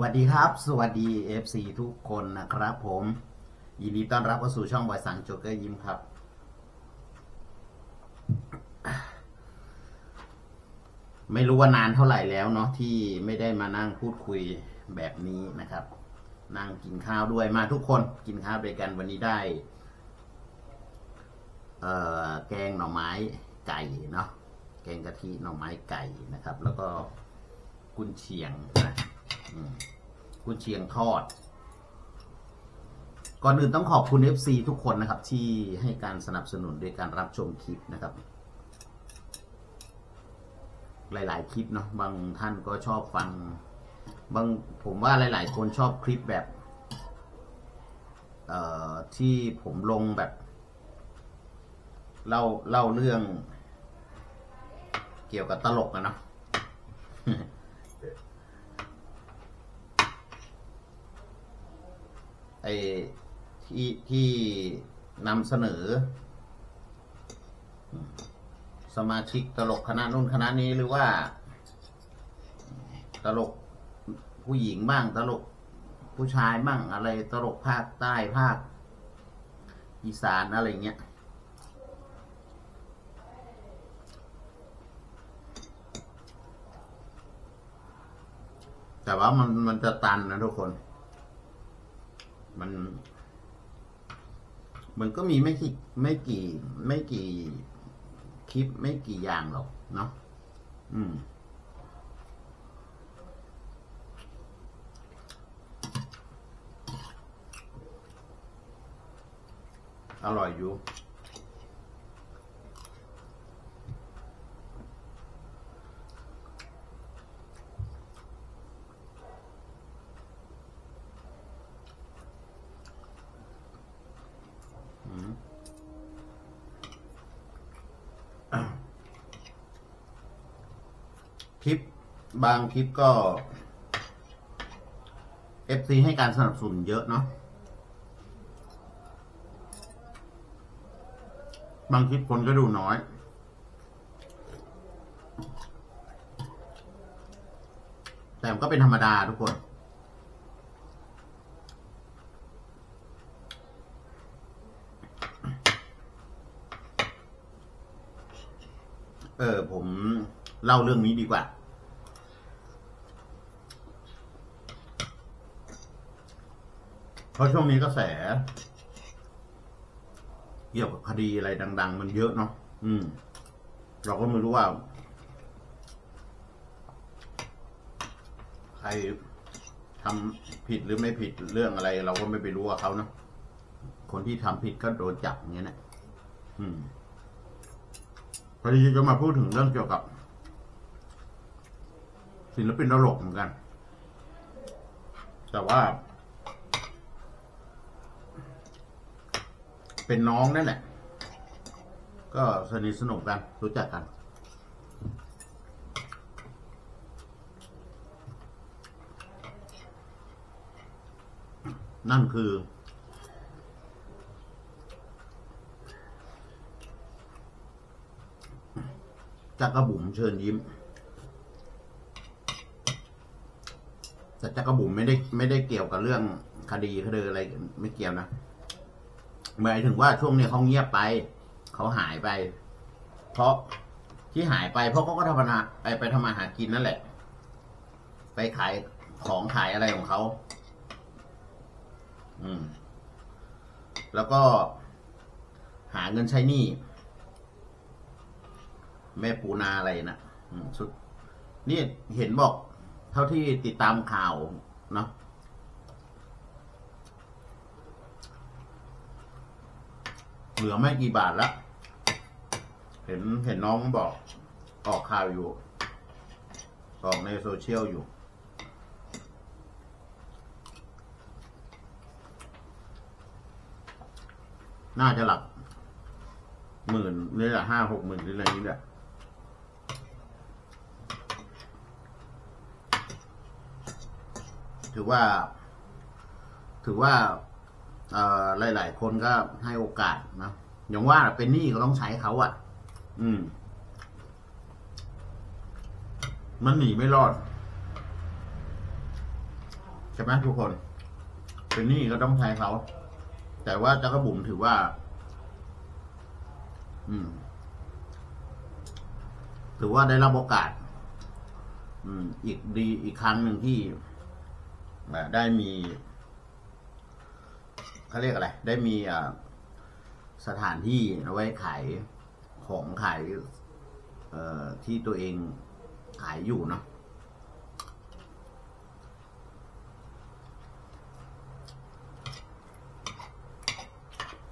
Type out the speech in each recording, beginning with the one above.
วัสดีครับ สวัสดี FC ทุกคนนะครับผม ยินดีต้อนรับเข้าสู่ช่องบอยสังโจกเกอร์ยิ้มครับ ไม่รู้ว่านานเท่าไหร่แล้วเนาะที่ไม่ได้มานั่งพูดคุยแบบนี้นะครับ นั่งกินข้าวด้วยมาทุกคนกินข้าวด้วยกันวันนี้ได้เอ่อแกงหน่อไม้ไก่เนาะแกงกะทิหน่อไม้ไก่นะครับ แล้วก็กุนเชียงนะ กุนเชียงทอด ก่อนอื่นต้องขอบคุณ FC ทุกคนนะครับ ที่ให้การสนับสนุนโดยการรับชมคลิปนะครับ หลาย ๆ คลิปเนาะบางท่านก็ชอบฟัง บางผมว่าหลาย ๆ คนชอบคลิปแบบเอ่อที่ผมลงแบบเล่าเล่าเรื่องเกี่ยวกับตลกอะเนาะ ไอ้ที่ที่นำเสนอ สมาชิกตลกคณะนู้นคณะนี้หรือว่า ตลกผู้หญิงบ้างตลกผู้ชายบ้างอะไรตลกภาคใต้ภาคอีสานอะไรเงี้ยแต่ว่ามันมันจะตันนะทุกคน มัน มันก็มีไม่กี่ไม่กี่ ไม่กี่คลิปไม่กี่อย่างหรอกเนาะอืม อร่อยอยู่ อืม คลิปบางคลิปก็ FC ให้การสนับสนุนเยอะเนาะบางคลิปคนก็ดูน้อย แต่ก็เป็นธรรมดาทุกคน เออ ผมเล่าเรื่องนี้ดีกว่า เพราะช่วงนี้กระแส เกี่ยวกับคดีอะไรดัง ๆ มันเยอะเนาะอืม เราก็ไม่รู้ว่า ใครทำผิดหรือไม่ผิดเรื่องอะไร เราก็ไม่ไปรู้กับเขาเนาะคนที่ทำผิดก็โดนจับอย่างเงี้ยนะอืม พอดีจะมาพูดถึงเรื่องเกี่ยวกับ ศิลปินตลกเหมือนกัน แต่ว่า เป็นน้องนั่นแหละ ก็สนิทสนมกัน รู้จักกัน นั่นคือ จักรบุ๋มเชิญยิ้ม แต่จักรบุ๋มไม่ได้ไม่ได้เกี่ยวกับเรื่องคดีคดีอะไรไม่เกี่ยวนะหมายถึงว่าช่วงนี้เขาเงียบไป เขาหายไป เพราะที่หายไป เพราะเขาก็ทำนาไปไปทำมาหากินนั่นแหละ ไปขายของขายอะไรของเขาอืม แล้วก็หาเงินใช้หนี้ แม่ปูนาอะไรนะอืมสุด นี่เห็นบอก เท่าที่ติดตามข่าวเนาะเหลือไม่กี่บาทละเห็นเห็นน้องบอก ออกข่าวอยู่ ออกในโซเชียลอยู่ น่าจะหลักหมื่นนี่แหละห้าหกหมื่นหรืออะไรนี้แหละ ถือว่า ถือว่าหลายๆคนก็ให้โอกาสนะอย่างว่าเป็นหนี้ก็ต้องใช้เขาอะ่ะ อืม มันหนีไม่รอดใช่ไหมทุกคน เป็นหนี้ก็ต้องใช้เขา แต่ว่าจักรบุ๋มถือว่า อืม ถือว่าได้รับโอกาส อืม อีกดีอีกครั้งหนึ่งที่ ได้มีเขาเรียกอะไร ได้มีสถานที่เอาไว้ขายของขายที่ตัวเองขายอยู่เนาะ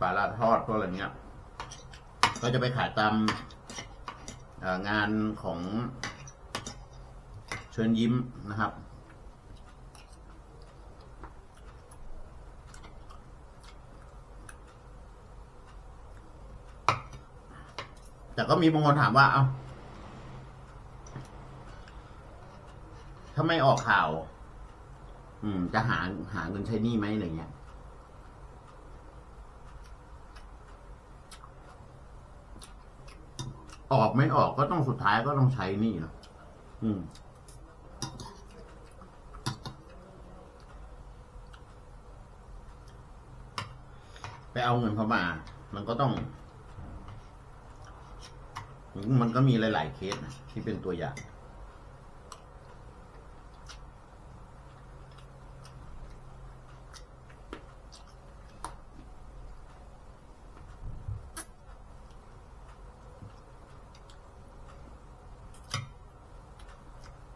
ปลาลาดทอดก็อะไรเงี้ย ก็จะไปขายตามงานของเชิญยิ้มนะครับ แต่ก็มีบางคนถามว่า เอา้าถ้าไม่ออกข่าว อืม จะหาหาเงินใช้หนี้ไหมอะไรเงี้ย ออกไม่ออกก็ต้องสุดท้ายก็ต้องใช้หนี่เนอะอืมไปเอาเงินเขามา มันก็ต้อง มันก็มีหลาย ๆ เคสนะที่เป็นตัวอย่าง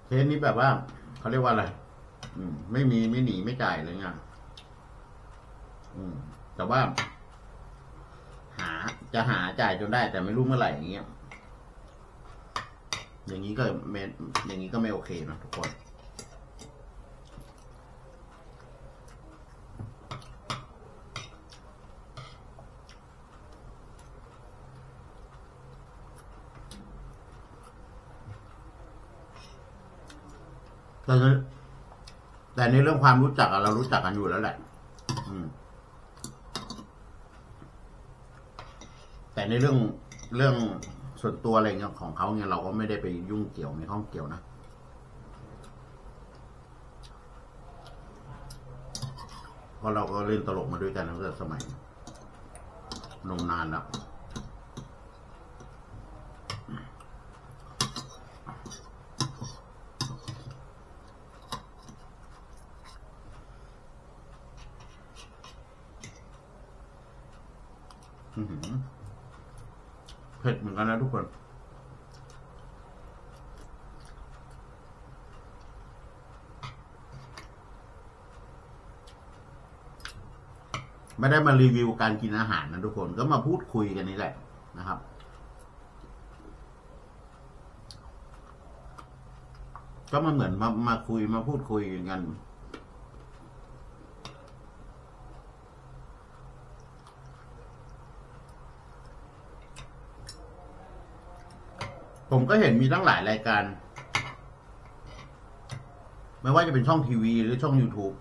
เคสนี้แบบว่าเขาเรียกว่าอะไรอืมไม่มีไม่หนีไม่จ่ายอะไรเงี้ยอืมแต่ว่า หาจะหาจ่ายจนได้แต่ไม่รู้เมื่อไหร่อย่างเงี้ย อย่างนี้ก็ไม่อย่างนี้ก็ไม่โอเคนะทุกคนแต่แต่ในเรื่องความรู้จักอะเรารู้จักกันอยู่แล้วแหละแต่ในเรื่องเรื่อง ส่วนตัวอะไรเงี้ยของเขาเนี่ยเราก็ไม่ได้ไปยุ่งเกี่ยวในข้องเกี่ยวนะเพราะเราก็เล่นตลกมาด้วยกันตั้งแต่สมัยนมนานแล้วอื้อหือ ผ็ดเหมือนกันนะทุกคนไม่ได้มารีวิวการกินอาหารนะทุกคนก็มาพูดคุยกันนี่แหละนะครับ ก็มาเหมือนมามาคุยมาพูดคุยกัน ผมก็เห็นมีตั้งหลายรายการ ไม่ว่าจะเป็นช่องทีวีหรือช่อง YouTube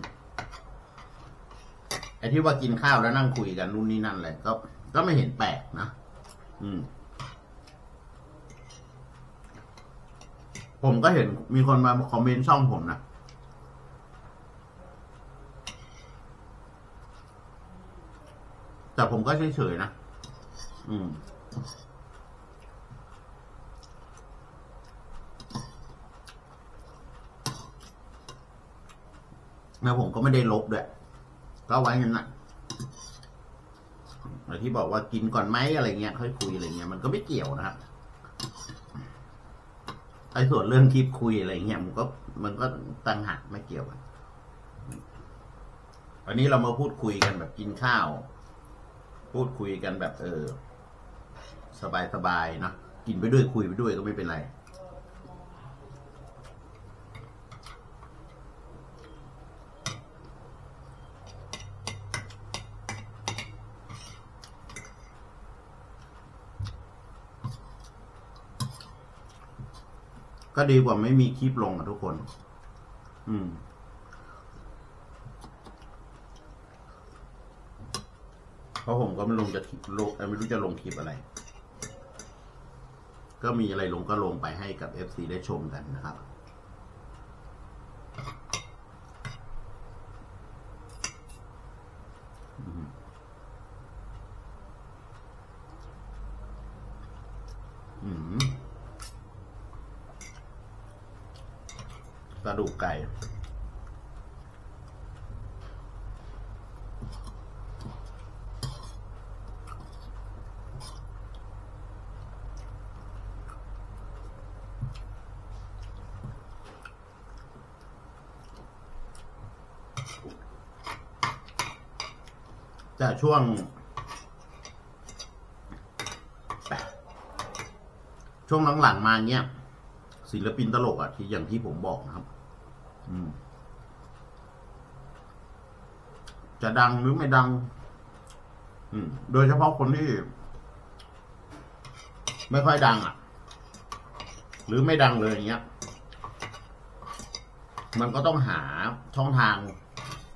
ไอ้ที่ว่ากินข้าวแล้วนั่งคุยกันนู่นนี่นั่นอะไรก็ ก็ไม่เห็นแปลกนะ อืม ผมก็เห็นมีคนมาคอมเมนต์ช่องผมนะแต่ผมก็เฉยๆนะ อืม แล้วผมก็ไม่ได้ลบด้วย ก็ไว้งั้นนะอะไอ้ที่บอกว่ากินก่อนไหมอะไรเงี้ยค่อยคุยอะไรเงี้ยมันก็ไม่เกี่ยวนะครับไอ้ส่วนเรื่องคลิปคุยอะไรเงี้ยมันก็ มันก็ต่างหากไม่เกี่ยวกันวันนี้เรามาพูดคุยกันแบบกินข้าว พูดคุยกันแบบ เออ สบายๆนะกินไปด้วยคุยไปด้วยก็ไม่เป็นไร ก็ดีกว่าไม่มีคลิปลงอะทุกคน อืม เพราะผมก็ไม่ลงจะลงเอ่อไม่รู้จะลงคลิปอะไร ก็มีอะไรลงก็ลงไปให้กับ FC ได้ชมกันนะครับ อืมกระดูกไก่ แต่ช่วง ช่วงหลังๆมาเนี้ยศิลปินตลกอะที่อย่างที่ผมบอกนะครับ อืม จะดังหรือไม่ดัง อืม โดยเฉพาะคนที่ ไม่ค่อยดังอะ หรือไม่ดังเลยอย่างเงี้ย มันก็ต้องหาช่องทาง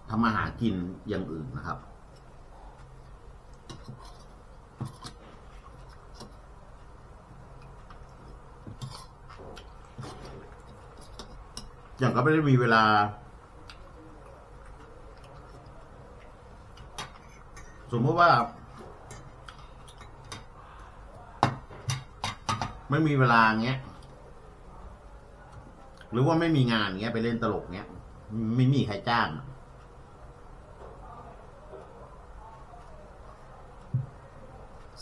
ทำมาหากินอย่างอื่นนะครับ อย่างก็ไม่ได้มีเวลา สมมติว่า ไม่มีเวลาเงี้ย หรือว่าไม่มีงานเงี้ย ไปเล่นตลกเงี้ย ไม่มีใครจ้าง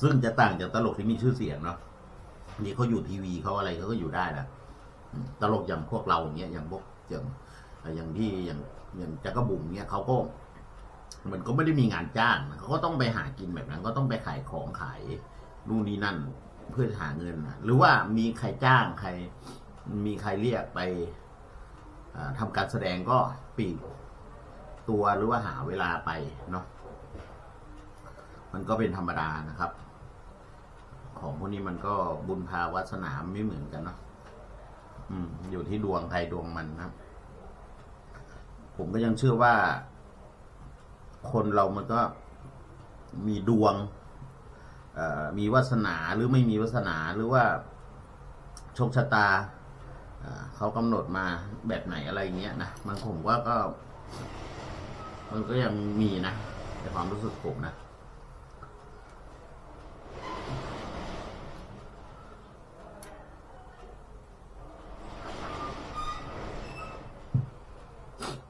ซึ่งจะต่างจากตลกที่มีชื่อเสียงเนาะนี่เขาอยู่ทีวีเขาอะไรเขาก็อยู่ได้นะ ตลกอย่างพวกเราอย่างเงี้ยอย่างพวกอย่างอย่างที่อย่างอย่างจักรบุ๋มเงี้ยเขาก็มันก็ไม่ได้มีงานจ้างเขาก็ต้องไปหากินแบบนั้น ก็ต้องไปขายของขายนู่นนี่นั่นเพื่อหาเงินหรือว่ามีใครจ้างใคร มีใครเรียกไปอ่าทำการแสดงก็ปีกตัวหรือว่าหาเวลาไปเนาะมันก็เป็นธรรมดานะครับ ของพวกนี้มันก็บุญพาวาสนาไม่เหมือนกันเนาะ อืม อยู่ที่ดวงใครดวงมันนะครับ ผมก็ยังเชื่อว่า คนเรามันก็มีดวง เอ่อ มีวาสนาหรือไม่มีวาสนาหรือว่าโชคชะตาเขากำหนดมาแบบไหนอะไรอย่างเงี้ยนะมันผมว่าก็ มันก็ยังมีนะในความรู้สึกผมนะ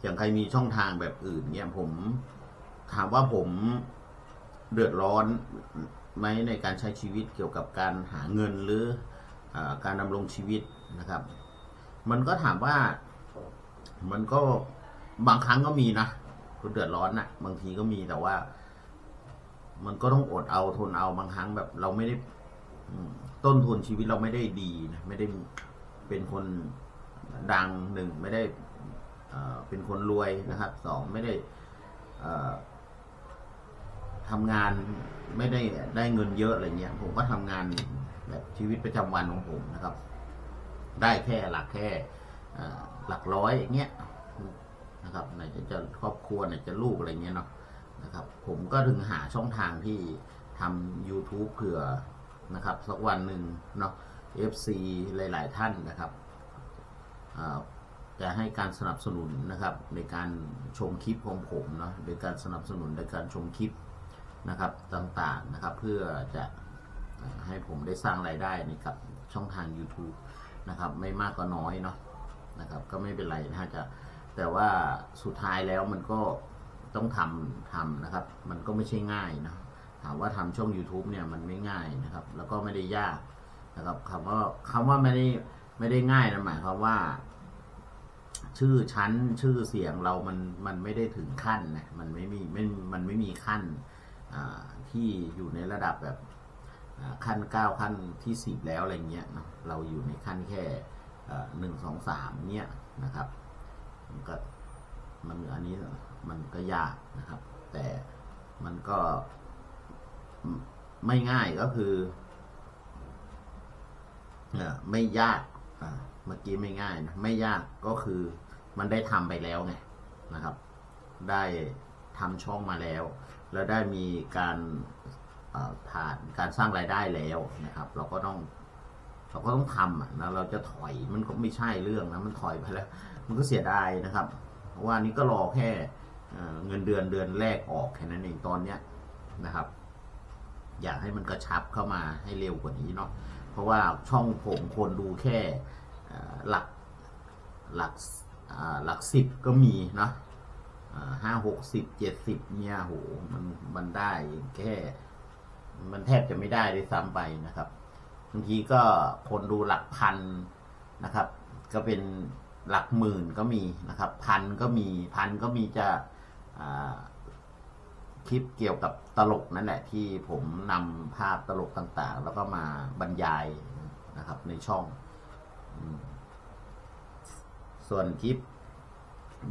อย่าง ใครมีช่องทางแบบอื่นเนี่ยผมถามว่าผมเดือดร้อนไหมในการใช้ชีวิตเกี่ยวกับการหาเงินหรืออการดำรงชีวิตนะครับ มันก็ถามว่ามันก็บางครั้งก็มีนะคุณเดือดร้อนนะบางทีก็มีแต่ว่า มันก็ต้องอดเอาทนเอาบางครั้งแบบเราไม่ได้ต้นทุนชีวิตเราไม่ได้ดีนะไม่ได้เป็นคนดังหนึ่งไม่ได้ เป็นคนรวยนะครับสองไม่ได้ทำงานไม่ได้ได้เงินเยอะอะไรเงี้ย ผมก็ทำงานแบบชีวิตประจำวันของผมนะครับ ได้แค่หลักแค่หลักร้อยอย่างเงี้ยนะครับไหนจะจะครอบครัวไหนจะลูกอะไรเงี้ยเนาะนะครับ ผมก็ถึงหาช่องทางที่ทำ YouTube เผื่อนะครับสักวันหนึ่งเนาะ FC หลาย ๆ ท่านนะครับ จะให้การสนับสนุนนะครับในการชมคลิปของผมเนาะโดยการสนับสนุนในการชมคลิปนะครับต่างๆนะครับ เพื่อจะให้ผมได้สร้างรายได้ในกับช่องทาง YouTube นะครับไม่มากก็น้อยเนาะนะครับก็ไม่เป็นไรนะฮะจะแต่ว่าสุดท้ายแล้วมันก็ต้องทำทำนะครับ มันก็ไม่ใช่ง่ายนะถามว่าทำช่อง YouTube เนี่ยมันไม่ง่ายนะครับ แล้วก็ไม่ได้ยากนะครับคำว่าคำว่าไม่ได้ไม่ได้ง่ายนะหมายความว่า ชื่อชั้นชื่อเสียงเรามันมันไม่ได้ถึงขั้นนะมันไม่มีไม่มันไม่มีขั้นที่อยู่ในระดับแบบขั้นเก้าขั้นที่สิบแล้วอะไรเงี้ยนะเราอยู่ในขั้นแค่หนึ่งสองสามเนี่ยนะครับ มันก็มันอันนี้มันก็ยากนะครับ แต่มันก็ไม่ง่ายก็คือไม่ยากเมื่อกี้ไม่ง่ายนะไม่ยากก็คือ มันได้ทำไปแล้วไงนะครับ ได้ทำช่องมาแล้ว แล้วได้มีการผ่านการสร้างรายได้แล้วนะครับ เราก็ต้องเราก็ต้องทำอะนะเราจะถอยมันก็ไม่ใช่เรื่องนะมันถอยไปแล้ว มันก็เสียดายนะครับ เพราะว่านี้ก็รอแค่เงินเดือนเดือนแรกออกแค่นั้นเองตอนเนี้ยนะครับ อยากให้มันกระชับเข้ามาให้เร็วกว่านี้เนาะเพราะว่าช่องผมคนดูแค่หลักหลัก หลักสิบก็มีนะห้าหกสิบเจ็ดสิบเนี่ยโหมันมันได้แค่ มันแทบจะไม่ได้ด้วยซ้ำไปนะครับบางทีก็คนดูหลักพันนะครับ ก็เป็นหลักหมื่นก็มีนะครับ พันก็มีพันก็มีจะคลิปเกี่ยวกับตลกนั่นแหละ ที่ผมนำภาพตลกต่างๆ แล้วก็มาบรรยายนะครับในช่อง ส่วนคลิป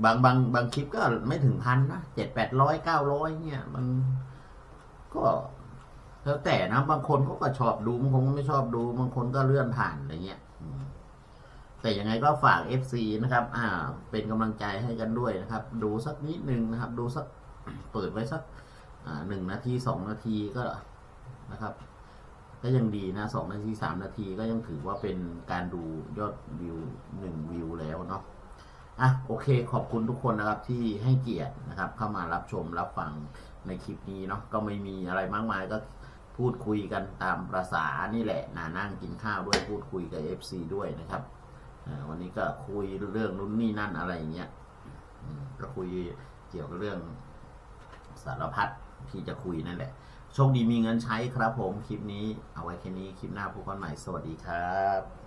บางบางบางคลิปก็ไม่ถึงพันนะเจ็ดแปดร้อยเก้าร้อยเนี่ย มันก็แล้วแต่นะบางคนเขาก็ชอบดูบางคนก็ไม่ชอบดูบางคนก็เลื่อนผ่านอะไรเงี้ยแต่ยังไงก็ฝาก FC นะครับ อ่า เป็นกำลังใจให้กันด้วยนะครับ ดูสักนิดนึงนะครับ ดูสักเปิดไว้สักหนึ่งนาทีสองนาทีก็นะครับ ก็ยังดีนะสองนาทีสามนาทีก็ยังถือว่าเป็นการดูยอดวิวหนึ่งวิ อะโอเคขอบคุณทุกคนนะครับที่ให้เกียรตินะครับ เข้ามารับชมรับฟังในคลิปนี้เนาะก็ไม่มีอะไรมากมายก็พูดคุยกันตามประษานี่แหละนะนั่งกินข้าวด้วยพูดคุยกับ FC ด้วยนะครับวันนี้ก็คุยเรื่องนู้นนี่นั่นอะไรอย่างเงี้ยก็คุยเกี่ยวกับเรื่องสารพัดที่จะคุยนั่นแหละ โชคดีมีเงินใช้ครับผมคลิปนี้เอาไว้แค่นี้คลิปหน้าพบกันใหม่สวัสดีครับ